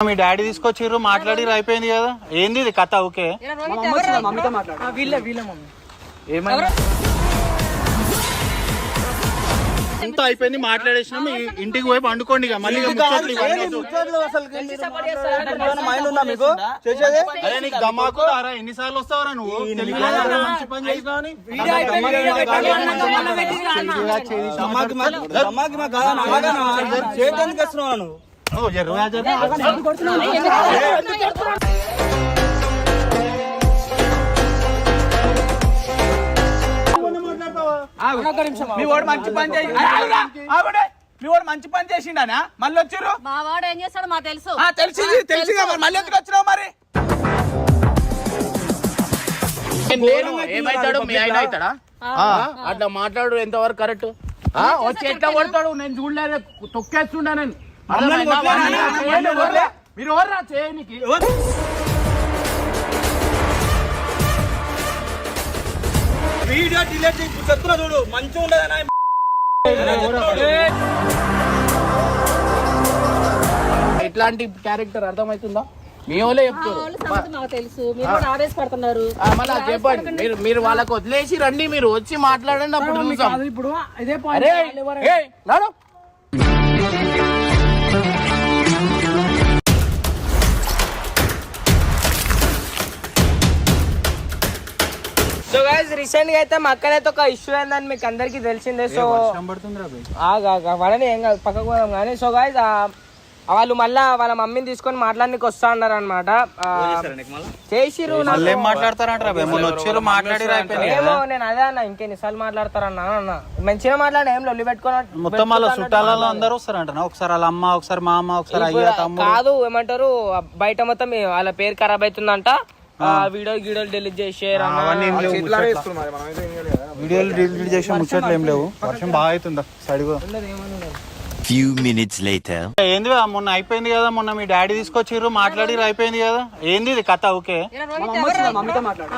మీ daddy తీసుకొచ్చిర్రు మాట్లాడిర్రు అయిపోయింది కదా. ఏంది ఇది కథ ఓకే మాట్లాడు. అంతా అయిపోయింది మాట్లాడేసినాం. ఇంటికి పోయి పండుకోండి ఇక. మళ్ళీ అరే నీకు దమాకు రారా ఎన్నిసార్లు వస్తావరా నువ్వు? మంచి పని చేసినావు చేయడానికి వస్తున్నావు నువ్వు. మీ వాడు మంచి పని చేసి. మీ వాడు మంచి పని చేసిండనా? మళ్ళీ వచ్చిర్రు? మా వాడు ఏం చేస్తాడో మాకు తెలుసు. తెలిసిగా మరి. మళ్ళీ ఎందుకు వచ్చినావు మరి? నేను ఏమైతాడు? మీ ఆయన అవుతాడా? ఆ, అట్లా మాట్లాడు. ఎంతవరకు కరెక్ట్? వచ్చి ఎట్లా కొడతాడు? నేను చూడలేదు. తొక్కేస్తుండా నేను. మీరు ఎవర్రా చేయనికి. వీడియో డిలీట్ చేసి చెప్తున్నా చూడు. మంచిగా ఉండదు ఎట్లాంటి క్యారెక్టర్ అర్థమవుతుందా? మీ వాళ్ళే చెప్తారు. మళ్ళా చెప్పండి. మీరు మీరు వాళ్ళకి వదిలేసి రండి మీరు. వచ్చి మాట్లాడండి అప్పుడు చూసాం ఇప్పుడు గైస్ రీసెంట్గా అయితే మా అక్కనైతే ఒక ఇష్యూ అయిందని మీకు అందరికి తెలిసిందే. సో. ఆగా వాళ్ళని ఏం కాదు పక్కకు పోదాం కానీ సో గైస్ వాళ్ళు మళ్ళా వాళ్ళ మమ్మీని తీసుకొని మాట్లాడడానికి వస్తా అన్నారు అనమాట చేసిరు ఏమో నేను అదే అన్న ఇంకెన్నిసార్లు మాట్లాడతారన్నా అన్న. మంచిగా మాట్లాడిన ఏం లొల్లి పెట్టుకున్నా మొత్తం వాళ్ళ చుట్టాలలో అందరూ వస్తారంట ఒకసారి వాళ్ళ అమ్మ ఒకసారి మా అమ్మ ఒకసారి అయ్యా తమ్ముడు? కాదు ఏమంటారు బయట మొత్తం వాళ్ళ పేరు ఖరాబ్ అవుతుందంట. ఆ వీడియో గీడియోలు డిలీట్ చేసేయరు. వీడియోలు డిలీట్ చేసే ముచ్చట్లు ఏం లేవు. వర్షం బాగా అవుతుందా? సడిగా Few minutes later. ఏంది బే? మొన్న అయిపోయింది కదా మొన్న మీ డాడీ తీసుకొచ్చిర్రు మాట్లాడిర్రు అయిపోయింది కదా. ఏంది ఇది కథ ఓకే. మాట్లాడు.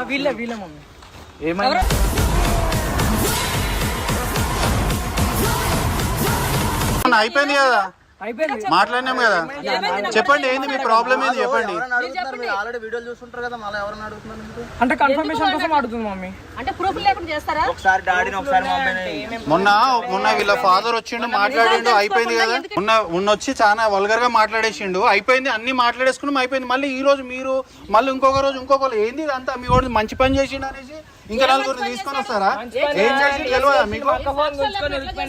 మొన్న అయిపోయింది కదా. మాట్లాడినాం కదా. చెప్పండి ఏంది మీ ప్రాబ్లం ఏంది? చెప్పండి. ఆల్రెడీ వీడియోలు చూస్తుంటారు కదా మళ్ళీ ఎవరైనా అడుగుతున్నారు అంటే కన్ఫర్మేషన్ కోసం అడుగుతుంది మమ్మీ. అంటే ప్రూఫ్ లేకుండా చేస్తారా? ఒకసారి డాడీని ఒకసారి మమ్మీని మొన్న మొన్న వీళ్ళ ఫాదర్ వచ్చిండు మాట్లాడిండు అయిపోయింది కదా? మొన్న మొన్న వచ్చి చాలా వల్గర్గా మాట్లాడేసిండు. అయిపోయింది అన్ని మాట్లాడేసుకున్నాం అయిపోయింది. మళ్ళీ ఈ రోజు మీరు మళ్ళీ ఇంకొక రోజు ఇంకొక ఏంది ఇదంతా? మీ వాడు మంచి పని చేసిండు అనేసి ఇంకా నలుగురు తీసుకొని వస్తారా? ఏం చేసి తెలియదా మీకు?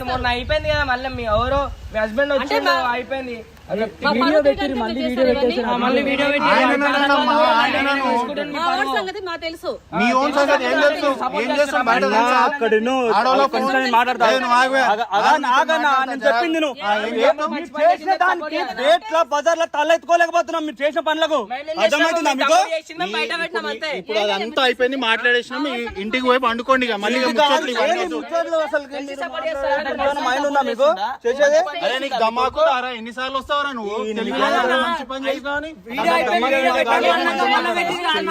మొన్న అయిపోయింది కదా మళ్ళీ మీ ఎవరో మీ హస్బెండ్ వచ్చిండు అయిపోయింది. వీడియో పెట్టి మళ్ళీ వీడియో పెట్టేసి మళ్ళీ వీడియో పెట్టి ఆయన నన్ను, ఆయన నన్ను. మా వాడి సంగతి మాకు తెలుసు. మీ ఓన్ సంగతి ఏం తెలుసు? ఏం చేస్తాం? బయట తెలుసా? అక్కడ ఆడవాళ్ళ కొంచెం మాట్లాడతా ఏ, నువ్వు ఆగు. బే. నాగన్నా నేను చెప్పింది నువ్వు. ఆ, ఏం చేస్తాం? మీరు చేసిన దానికి రేట్ల బజార్ల తల ఎత్తుకోలేకపోతున్నాం మీరు చేసిన పనులకు అర్థమవుతుందా మీకు? బయట పెట్టినాం అంతే. ఇప్పుడు అదంతా అయిపోయింది మాట్లాడేసినాం. ఈ ఇంటికి పోయి పండుకోండి ఇక. మళ్ళీ ఇక ముచ్చట్లు ఇవన్నీ వద్దు. మైండ్ ఉందా మీకు? చేసేది? అరే నీకు ఎన్నిసార్లు వస్తావరా నువ్వు? మంచి పని చేసినావు అని. మా మా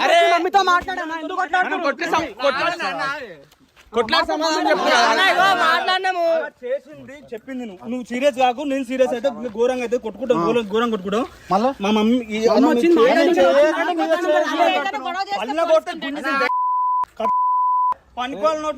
అరే మమ్మీతో మాట్లాడాను ఎందుకు మాట్లాడినాము చేసింది చెప్పింది నువ్వు నువ్వు సీరియస్ కాకు నేను సీరియస్ అయితే ఘోరంగా అయితే కొట్టుకుంటాం ఘోరం కొట్టుకుంటాం మళ్ళీ మా మమ్మీ అమ్మ వచ్చింది పనుకోవాలి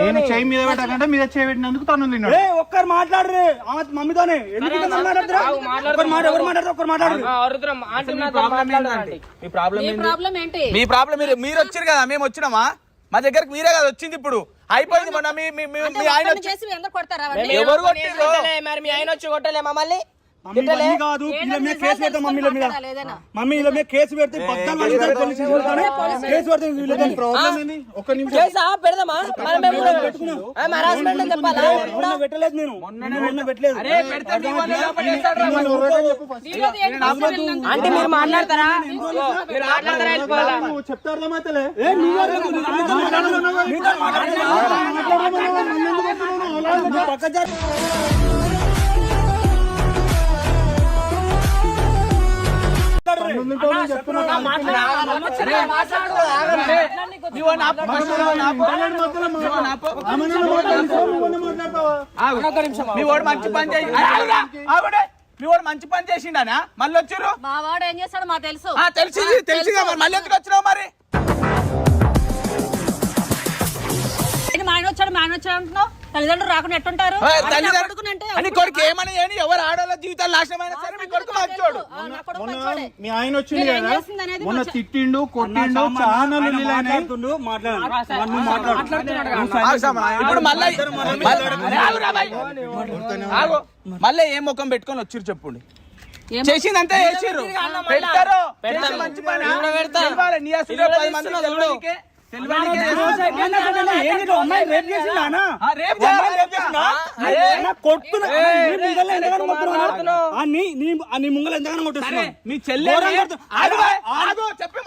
నేను చేయి మీద పెట్టకంటే మీద చేయి పెట్టినందుకు తను తిన్నాడు. ఏ ఒక్కరు మాట్లాడరు మమ్మీతోనే. ఎందుకు మాట్లాడరు ఒక్కరు మాట్లాడరు మీ ప్రాబ్లం ప్రాబ్లం ఏంటి? మీ ప్రాబ్లం మీరు మీరు వచ్చారు కదా మేము వచ్చినామా? మా దగ్గరకు మీరే కదా వచ్చింది ఇప్పుడు. అయిపోయింది మొన్న మీ ఆయన? ఎవరు కొట్టిండ్రు మరి మీ ఆయన వచ్చి కొట్టలే మమ్మల్ని కాదు మీద కేసు పెడతాం మమ్మీల మీద. మమ్మీ మీద కేసు పెడితే. కేసు పెడితే ఒక్క నిమిషం. కేసా? పెడదామా? పెట్టలేదు నేను. మొన్న పెట్టలేదు. అంటే మీరు మాట్లాడతారా? మీరు మాట్లాడతారా మీ. మీ. మీ. మీ వాడు మంచి పని చేసి ఆగుడే. మీ వాడు మంచి పని చేసిండనా? మళ్ళీ వచ్చిర్రు? మా వాడు ఏం చేస్తాడో మాకు తెలుసు. తెలిసింది మరి. మళ్ళీ ఎందుకు వచ్చినావు మరి? మా ఆయన వచ్చాడు మా ఆయన వచ్చాడు అంటున్నావు? తల్లిదండ్రులు రాకుండా ఎట్టుంటారు? అని కొడుకు ఏమని అని ఎవరు ఆడవాళ్ళ జీవితాలు నాశనం అయినా సరే మీ కొడుకు మంచోడు మొన్న. మీ ఆయన వచ్చింది కదా? మొన్న తిట్టిండు కొట్టిండు చాలా. మాట్లాడుతుండు, ఇప్పుడు మళ్ళీ. మళ్ళీ ఏం ముఖం పెట్టుకొని వచ్చిర్రు చెప్పుండి. ఏం- చేసిందంతా చేసిర్రు. పెడతారు. మంచి పని తెలవాలి. నీ ముంగల ఎంతగానో కొడుతున్నావు? ఆ, నీ నీ- ఆ, నీ ముంగల ఎంతగానో అరే, కొట్టుస్తున్నావు? మీ చెల్లె చెప్పి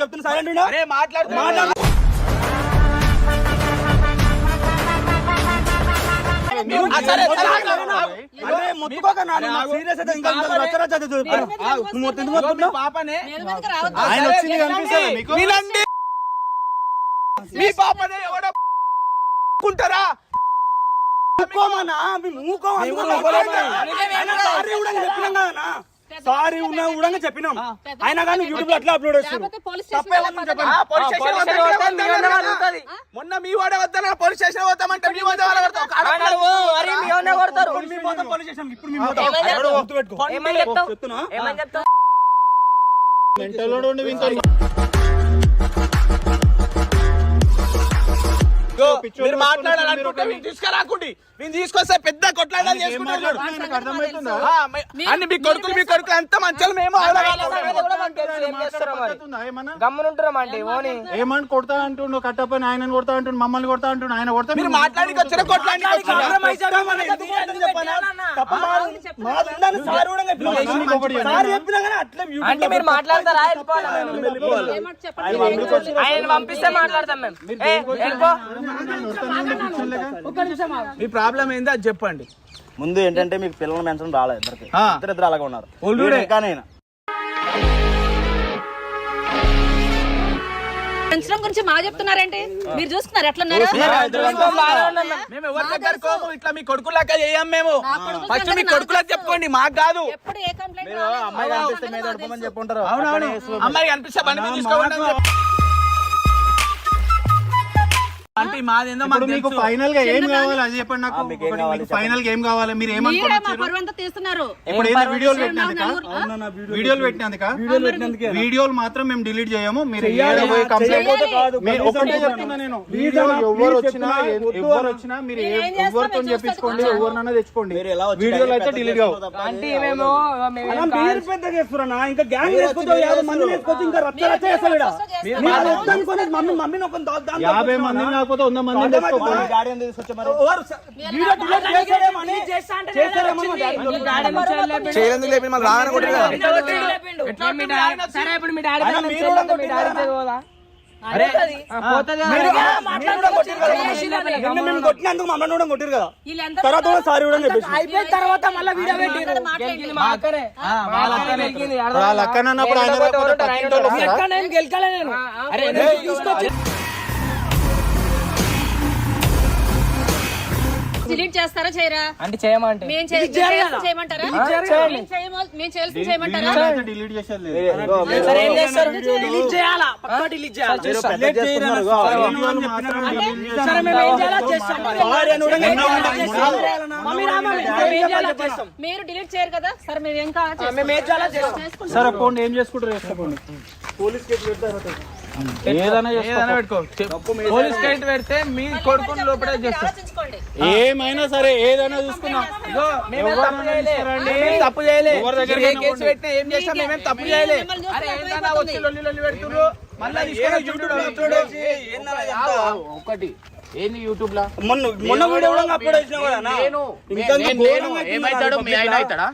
చెప్తున్నా. silent ఉండు. అరే మాట్లాడు. మాట్లాడు. ఆ, సరే ఆయన వచ్చింది కనిపిస్తుందా మీకు? మీ పాపనే ఎవడో కుంటారా ఊరుకోమన్నా, మీ మూకం అందుకు లోపలైంది. అయినా సారీ కూడా చెప్పినాం కదన్నా. సారీ ఉన్నా కూడా చెప్పినాం. అయినా కానీ యూట్యూబ్లో అట్లా అప్లోడ్ కదా. మొన్న మీ వాడే వద్దన పోలీస్ స్టేషన్ పోతామంటే మీ వద్ద కొడతారు. పోలీస్ స్టేషన్ ఇప్పుడు మేము చెప్తున్నా? మీరు మాట్లాడాలనుకుంటే మీరు వీళ్ళు తీసుకురాకుండి వీళ్ళు తీసుకొస్తే పెద్ద కొట్లాడాలి చేసుకుంటారు మీ- అన్ని మీ కొడుకులు మీ కొడుకులు అంత మంచాలు మేము గమ్మునుంటారా అంటే ఓని. ఏమని కొడతా అంటుండు? కట్టపని ఆయనని కొడతా అంటుండు? మమ్మల్ని కొడతా అంటుండు? ఆయన కొడతా మీరు మాట్లాడికి వచ్చిన అంటే మీరు మాట్లాడతారా? వెళ్ళిపోవాలా? ఆయన పంపిస్తే మాట్లాడతాం మేము. వెళ్ళిపో. మీ ప్రాబ్లం ఏందో అది చెప్పండి. ముందు ఏంటంటే మీకు పిల్లలు మెన్షన్ రాలేదు ఇద్దరికి. ఇద్దరు ఇద్దరు అలాగే ఉన్నారు. ఒళ్ళుడే. ఇంకా నేను. పెంచడం గురించి మా చెప్తున్నారేంటి? మీరు చూస్తున్నారు ఎట్లున్నారా మేము ఎవరి దగ్గర కోము ఇట్లా మీ కొడుకులాగా చేయం మేము. ఫస్ట్ మీ కొడుకులకు చెప్పుకోండి మాకు కాదు. ఎప్పుడు ఏ కంప్లైంట్ మీరు అమ్మాయి కనిపిస్తే మీద నడపమని చెప్పుంటారు. అవునవును. అమ్మాయి కనిపిస్తే బండి తీసుకోండి. అంటే మాది ఏందో ఇప్పుడు మాకు. ఫైనల్గా ఏం కావాలి అది చెప్పండి నాకు. మీకు ఏం ఒకటి కావాలి మీకు ఫైనల్గా ఏం కావాలి. మీరు మీరే మా పరువంతా తీస్తున్నారు. ఇప్పుడు ఏంది? వీడియోలు పెట్టినందుక? వీడియోలు పెట్టినందుక? వీడియోలు పెట్టినందుకే. వీడియోలు మాత్రం మేము డిలీట్ చేయము. మీరు ఏదో పోయి కంప్లైంట్ కాదు. మీరు ఒకటే చెప్తున్నా. నేను. వీడియో ఎవరు వచ్చినా ఎవరు. వచ్చినా మీరు ఏ- ఏం ఎవరితో మేము చెప్పించుకోండి చూస్తాం. ఎవరినన్నా తెచ్చుకోండి. మీరు ఎలా వచ్చి వీడియోలు అయితే డిలీట్ కావు. అంటే మేము మేము అలా మీరు పెద్ద చేస్తున్నా ఇంకా గ్యాంగ్ వేసుకుంటావు యాభై మంది వేసుకొచ్చి ఇంకా రచ్చ రచ్చ. మీరు అనుకోని మమ్మీ మమ్మీని ఒక దా- దాంతో యాభై? మంది కాకపోతే వంద మంది చేయలేందుకు లేపి మళ్ళీ రాగానే మేము కొట్టినందుకు మమ్మల్ని కూడా కొట్టిరు కదా? వీళ్ళందరూ తర్వాత కూడా సారీ కూడా చెప్పేసి అయిపోయిన తర్వాత మళ్ళీ వీడియో పెట్టి మాట్లాడండి. మా అక్కనే. డిలీట్ చేస్తారా చేయరా అంటే చేయమంటే మేము చే- చేయాల్సింది చేయమంటారా మేము చేయమో- మేము చేయాల్సింది చేయమంటారా డిలీట్ చేసేది లేదు సరే ఏం చేస్తారు డిలీట్ చేయాలా పక్కా డిలీట్ చేయాలి మీరు పెద్ద చేస్తున్నారు ఇదిగో. వీడియోలు మాత్రం delete చేసేది సరే మేము ఏం చేయాలో చేస్తాం సారీ అని కూడా నిన్న ఉండే- మమ్మీ రా మమ్మీ, మేము ఏం చేయాలో చేస్తాం మీరు డిలీట్ చేయరు కదా సరే మేము ఏం కావాలి మేము ఏం చేయాలో చేస్తాం సరే పోండి ఏం చేసుకుంటారు చేసుకోండి పోలీస్ కేసు పెడతారు ఏదైనా ఏదైనా పెట్టుకో. పోలీస్ కేసు పెడితే మీ కొడుకుని లోపలే చేస్తారు. ఆలోచించుకోండి. ఏమైనా సరే ఏదైనా చూసుకున్నా. తప్పు చేయలే. మేమేం తప్పు చేయలే. ఎవరి దగ్గర ఏ కేసు పెట్టినా ఏం చేసినా మేమేం తప్పు చేయలే. మిమ్మల్ని చూస్తే అరే ఏందన్నా అర్థమైపోతుంది. వచ్చి లొల్లి లొల్లి పెడుతుర్రు మళ్ళీ తీసుకొని యూట్యూబ్లో పెడుతుర్రు. ఒకటి ఏంది యూట్యూబ్ లా? మొన్న మొన్న వీడియో కూడా అప్లోడ్ చేసినావు కదా అన్న? నేను ఏమైతాడు మీ ఆయన. అవుతాడా?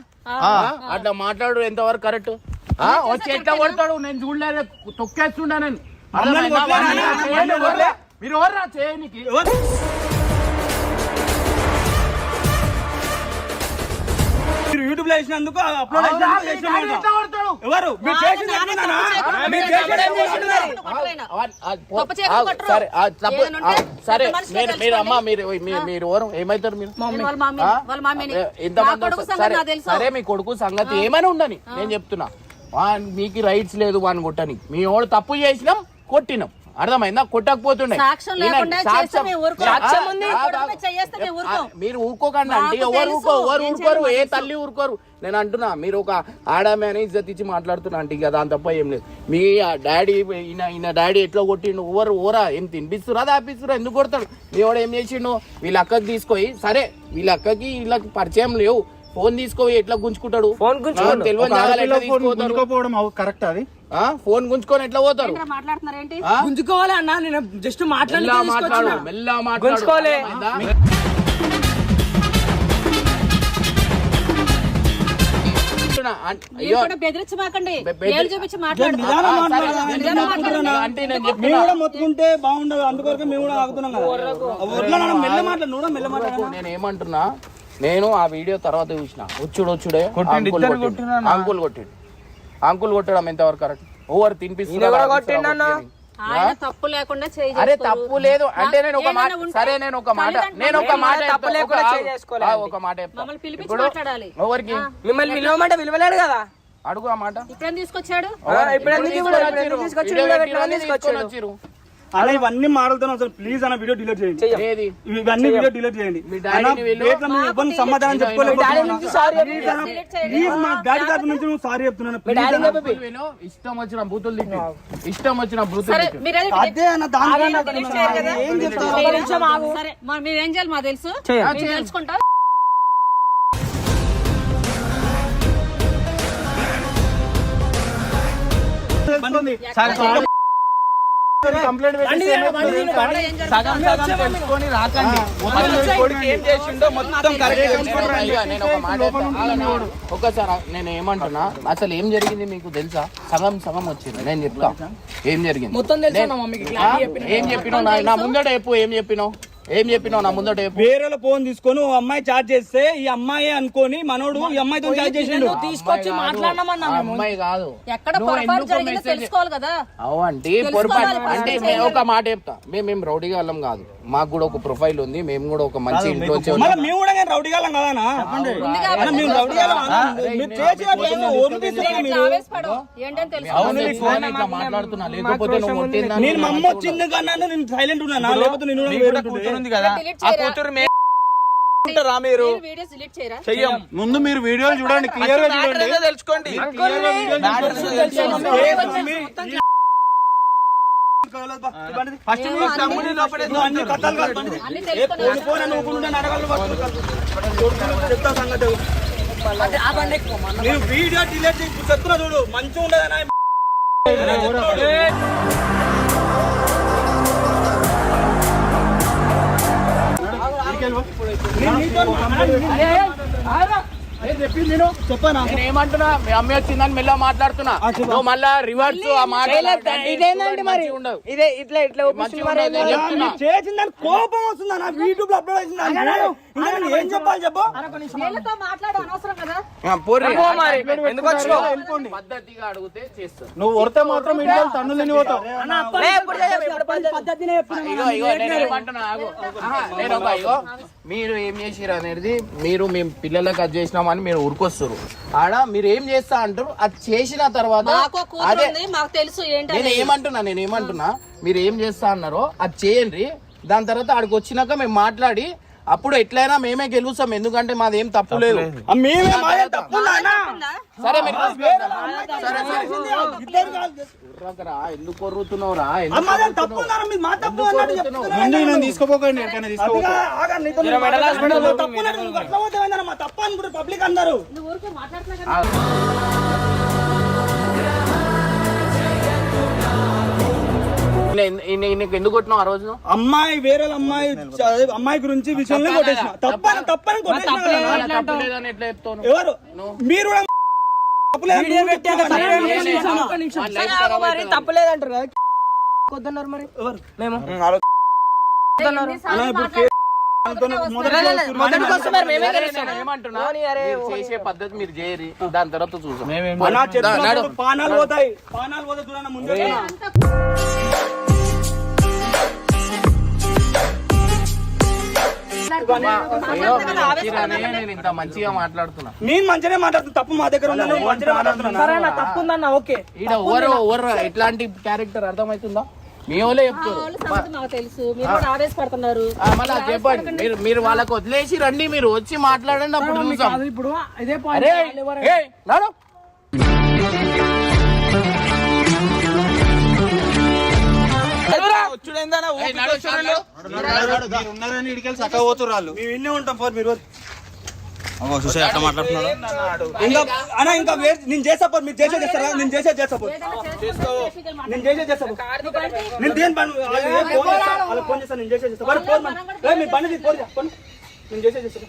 అట్లా మాట్లాడు ఎంతవరకు కరెక్ట్? వచ్చి ఎట్లా కొడతాడు? నేను చూడలేదు తొక్కేస్తుండా నేను. మీరు ఎవరు చేయనికి? మీరు యూట్యూబ్లో వేసినందుకు అప్లోడ్ ఎవరు? మీరు చేసింది. సరే మీరు అమ్మ ఎవరు? ఏమైతారు వాళ్ళ? వాళ్ళ సరే నాకు తెలుసు. సరే మీ కొడుకు సంగతి ఏమైనా ఉండని నేను చెప్తున్నా. వాన్ మీకు రైట్స్ లేదు వాడిని కొట్టని మీ వాడు తప్పు చేసినాం కొట్టినాం. అర్థమైందా? కొట్టకపోతుండే. మీరు ఊరుకోకండి ఎవరు ఊరుకో ఎవరు ఊరుకోరు? ఏ తల్లి ఊరుకోరు? నేను అంటున్నా మీరు ఒక ఆడామే అని ఇజ్జత్ ఇచ్చి మాట్లాడుతున్నా అంటే ఇక దాని తప్ప ఏం లేదు. మీ డాడీ ఈయన ఈయన డాడీ ఎట్లా కొట్టిండు? ఓవర్ ఓరా? ఏం తినిపిస్తురా? దాపిస్తురా? ఎందుకు కొడతాడు? మీ వాడు ఏం చేసిండు? వీళ్ళ అక్కకి తీసుకొని సరే వీళ్ళ అక్కకి వీళ్ళకి పరిచయం లేవు. ఫోన్ తీసుకొని ఎట్లా గుంజుకుంటాడు? ఫోన్? గుంజుకోపోవడం కరెక్ట్ అది? ఆ? ఫోన్ గుంజుకొని ఎట్లా పోతారు? గుంజుకోవాలి అన్న నేను జస్ట్ మాట్లాడి మాట్లాడు మొత్తుకుంటే బాగుండదు. అందుకొరకు మేము కూడా ఆగుతున్నాం కదా. మెల్ల మాట్లాడు నువ్వు మెల్ల మాట్లాడు. నేను ఏమంటున్నా నేను ఆ వీడియో తర్వాత చూసిన. వచ్చుడు వచ్చుడే. అంకుల్ కొట్టిండు. అంకుల్ కొట్టిండు. అంకుల్ కొట్టడం ఎంతవరకు కరెక్ట్? ఓవర్ తినిపిస్తున్నా తప్పు లేకుండా చేయి అరే. తప్పు లేదు. అంటే నేను ఒక మాట సరే నేను ఒక మాట నేను ఒక మాట తప్పు. లేకుండా ఒక- చేయి చేసుకోలే ఆ, అండి. ఒక మాట ఎవరికి? మిమ్మల్ని పిలవమంటే పిలవలేడు కదా? అడుగు ఆ మాట. ఇప్పుడేం తీసుకొచ్చాడు? ఆ, ఇప్పుడు తీసుకొచ్చాడు. అలా ఇవన్నీ మాట్లాడుతున్నాం అసలు ప్లీజ్ అన్న వీడియో డిలీట్ చేయండి. ఇవన్నీ వీడియో డిలీట్ చేయండి. సమాధానం సారీ చెప్పుకోలేదు ప్లీజ్ మా డాడీ తరపు నుంచి నువ్వు సారీ చెప్తున్నాను ఇష్టం వచ్చిన బూతులు ఇష్టం వచ్చిన బూతులు సరే అదే అన్న? ఏం. సరే మరి చేయాలి మాకు తెలుసు? తెలుసుకుంటా కంప్లైంట్ పెట్టి సగం సగం తెలుసుకొని రాకండి. అసలు కొడుకు ఏం చేసిండో మొత్తం కరెక్ట్ ఇక నేను ఒక మాట చెప్తా. ఆగండి, ఆగండి. ఒక్కసారి నేను ఏమంటున్నా? అసలు ఏం జరిగింది మీకు తెలుసా? సగం సగం వచ్చింది. నేను చెప్తా. ఏం జరిగింది? మొత్తం? ఏం చెప్పినావు నా- నా ముందట చెప్పు ఏం చెప్పినావు? ఏం చెప్పినావు? నా ముందట చెప్పు. వేరే ఫోన్ తీసుకొని ఓ అమ్మాయి చాట్ చేస్తే ఈ అమ్మాయి అనుకొని మనోడు ఈ అమ్మాయితో చాట్ చేసిండు. తీసుకొచ్చి. మాట్లాడమన్నా అమ్మాయి కాదు. ఎక్కడ పొరపాటు జరిగిందో తెలుసుకోవాలి కదా. అవు అంటే తెలుసుకోవాలి, పొరపాటు అంటే ఒక మాట చెప్తా. మేము మేము రౌడీగా వాళ్ళం కాదు. మాకు కూడా ఒక ప్రొఫైల్ ఉంది. మేము కూడా ఒక మంచి ఇంట్లో మళ్ళీ ఉన్నాం. మేము కూడా కానీ రౌడీ గాలం కదా అన్న? అన్న, మేము రౌడీ గాలం అన్న. మీరు ఇట్లా మాట్లాడుతున్నా. లేకపోతే నువ్వు కొట్టిందా నేను మా అమ్మ వచ్చింది కన్నా నేను సైలెంట్ ఉన్నానా లేకపోతే నేను కూడా మీకు కూడా వేరే కూతురు ఉంది కదా. delete ఆ చేయరా? కూతురు మే ఉంటారా మీరు? వీడియోస్ డిలీట్ చేయరా? చెయ్యం. ముందు మీరు వీడియోలు చూడండి క్లియర్గా చూడండి. తెలుసుకోండి. ఫస్ట్ లోపలే నువ్వు అన్ని కథలు కాదు బండి. ఏ పోను నడగలు చెప్తా సంగతి. నేను వీడియో డిలీట్ చేసి చెప్తున్నా చూడు. మంచిగా ఉండదన్నా చెప్పానా నేను ఏమంటున్నా మీ అమ్మ వచ్చిందని మెల్ల మాట్లాడుతున్నా. నువ్వు మళ్ళా రివర్స్ ఆ మాట ఇదేందండి మరి? ఇదే ఇట్లా ఇట్లా చేసిందని కోపం వస్తుందా? నా యూట్యూబ్లో అప్లోడ్ నేను ఏం చెప్పాలి చెప్పు? వీళ్ళతో మాట్లాడు అనవసరం కదా? ఆ, పోర్రి. పో మరి ఎందుకు వచ్చినావు? పద్ధతిగా అడిగితే చేస్తా నువ్వు వరితే మాత్రం ఇంట్లో తన్ను మీరు ఏం చేసిరు అనేది మీరు మేము పిల్లలకు అది చేసినామని మీరు ఉరికొస్తారు ఆడ మీరు ఏం చేస్తా అంటారు అది చేసిన తర్వాత అదే మాకు తెలుసు ఏంటి నేను ఏమంటున్నా నేను ఏమంటున్నా మీరు ఏం చేస్తా అన్నారో అది చేయండి. దాని తర్వాత ఆడికి వచ్చినాక మేము మాట్లాడి అప్పుడు ఎట్లయినా మేమే గెలుస్తాం ఎందుకంటే మాది ఏం తప్పు లేదు. మేమే మాదే తప్పు? సరే ఎందుకు కొర్రుతున్నావురా తప్పు మీ మా ఎందుకు కొట్టినావు ఆ రోజు అమ్మాయి వేరే అమ్మాయి అమ్మాయి గురించి విషయంలో కొట్టేసిన. తప్పని తప్పని కొట్టేసిన ఎవరు? మీరు కూడా తప్పలేదంటారు కదా? కొద్దన్నారు మరి? ఎవరు? మేము? చేసే పద్ధతి మీరు చేయరి. దాని తర్వాత చూసాం పానాలు పోతాయి. పానాలు పోతాయి నేను ఇంత మంచిగా మాట్లాడుతున్నా. నేను మంచిగానే మాట్లాడుతున్నా. తప్పు మా దగ్గర ఉందని మంచిగా మాట్లాడుతున్నా. తప్పు ఉందన్న ఓకే. ఈడ ఓవర్ ఓవర్ ఎట్లాంటి క్యారెక్టర్ అర్థమవుతుందా? మీ వాళ్ళే చెప్తారు. తెలుసు. చెప్పండి. మీరు మీరు వాళ్ళకి వదిలేసి రండి మీరు. వచ్చి మాట్లాడండి అప్పుడు చూసాం ఇప్పుడు ఇదే మీరు ఉన్నారని ఇడికెళ్ళి చక్కగా పోతున్నారు వాళ్ళు మేము ఇన్నే ఉంటాం ఫోర్ మీరు. చూసే అట్లా మాట్లాడుతున్నాడు. ఇంకా అన్న ఇంకా వేరే నేను చేసా పోరు మీరు చేసే చేస్తారా? నేను చేసే చేస్తా పోరు నేను చేసే చేస్తా పోరు. నేను దేని పని? ఫోన్ చేస్తా? వాళ్ళకి ఫోన్ చేస్తా నేను చేసే చేస్తా. మరి ఫోన్ మన- ఏ, మీ బండి తీసి ఫోన్ చేస్తా ఫోన్. నేను చేసే చేస్తా.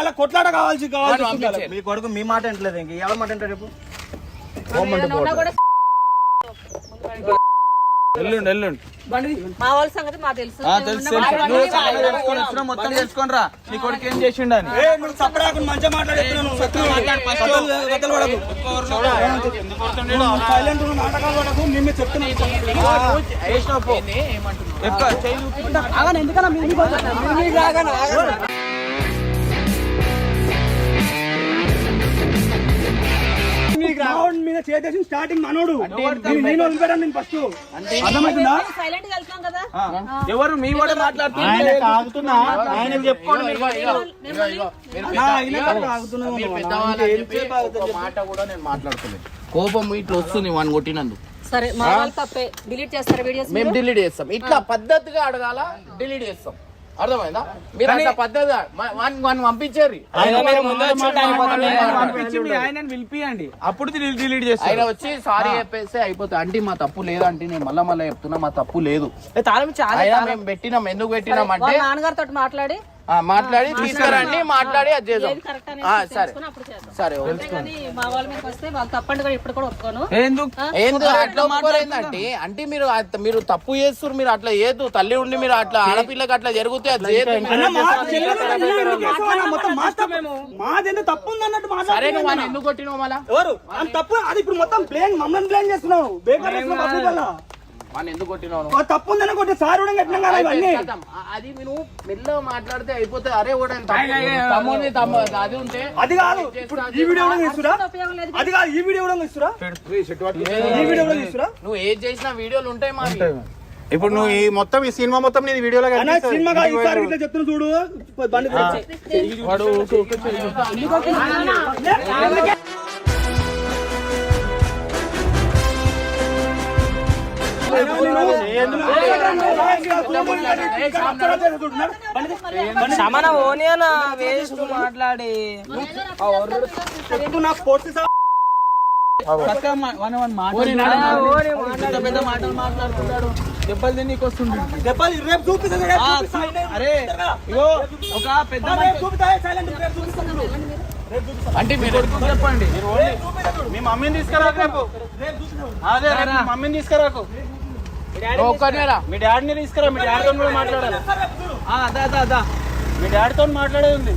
అలా కొట్లాట కావాల్సి. పంపించేయండి. మీ కొడుకు మీ మాట వింటలేదు ఇంక. ఎవరి మాట వింటాడు రేపు ఎల్లుండి ఎల్లుండి మా వాళ్ళ సంగతి తెలుసు తెలుసు మొత్తం తెలుసుకొని రా నీ కొడుకు ఏం నువ్వు సపరాకు మంచిగా మాట్లాడుతున్నాను కథలు మీద చేసేసి స్టార్టింగ్ మనోడు. నేను- వదిలిపెట్టాను నేను ఫస్ట్ అర్థమవుతుందా? సైలెంట్గా వెళ్తున్నాం కదా. ఎవరు మీ కూడా మాట్లాడుతున్నారు కోపం ఇట్లా వస్తుంది వాడిని కొట్టినందుకు. సరే మా వాళ్ళు తప్పే. డిలీట్ చేస్తారా వీడియోస్ మేము డిలీట్ చేస్తాం. ఇట్లా పద్ధతిగా అడగాల? డిలీట్ చేస్తాం. అర్థమైందా? మీరు వాడిని పంపించారు ఆయనని పిలిపియండి. అప్పుడు డిలీట్ చేస్తారు. ఆయన వచ్చి సారీ చెప్పేస్తే అయిపోతుంది. అంటే మా తప్పు లేదంటే నేను మళ్ళా మళ్ళీ చెప్తున్నా మా తప్పు లేదు. మేము పెట్టినాం. ఎందుకు పెట్టినాం అంటే నాన్నగారితో మాట్లాడి. మాట్లాడి తీసుకురండి మాట్లాడి. అది చేద్దాం. ఏది సరే. తెలుసుకుని అప్పుడు చేద్దాం. సరే ఏంది ఒప్పుకోలేదంటే అంటే మీరు మీరు తప్పు చేస్తారు మీరు అట్లా చేయదు తల్లి ఉండి మీరు అట్లా ఆడపిల్లకి అట్లా జరిగితే అది సరే నువ్వు. ఎందుకు కొట్టినావు మళ్ళా? తప్పు అది ఇప్పుడు మొత్తం ప్లేన్ మమ్మల్ని ప్లేన్ చేస్తున్నావు. తప్పు ఉందని కొట్టి సార్ కదా ఇవన్నీ అది మెల్లగా మాట్లాడితే అయిపోతే అరే కూడా తమ్ముని తమ్ము అది ఉంటే అది కాదు ఇప్పుడు ఈ వీడియో కూడా అది కాదు ఈ వీడియో కూడా ఇస్తురా ఈ వీడియో కూడా ఇస్తురా నువ్వు ఏది చేసిన వీడియోలు ఉంటాయి ఇప్పుడు నువ్వు ఈ మొత్తం ఈ సినిమా మొత్తం నీది వీడియోలో. సినిమా చెప్తున్నా చూడు సమన ఓని అన్న వేస్ట్ మాట్లాడి. పెద్ద మాటలు మాట్లాడుతున్నాడు. దెబ్బలు తిన్నీకి వస్తుండు దెబ్బలు రేపు చూపిస్తుంది. అరే ఇగో ఒక పెద్ద అంటే మీరు చెప్పండి. మీ మమ్మీని తీసుకురాకు రేపు. అదే మమ్మీని తీసుకురాకు. ఒక్కనేరా మీ డాడీని తీసుకురా మీ డాడీతో కూడా మాట్లాడాలి. ఆ, దా దా దా. మీ డాడీతో మాట్లాడేది ఉంది.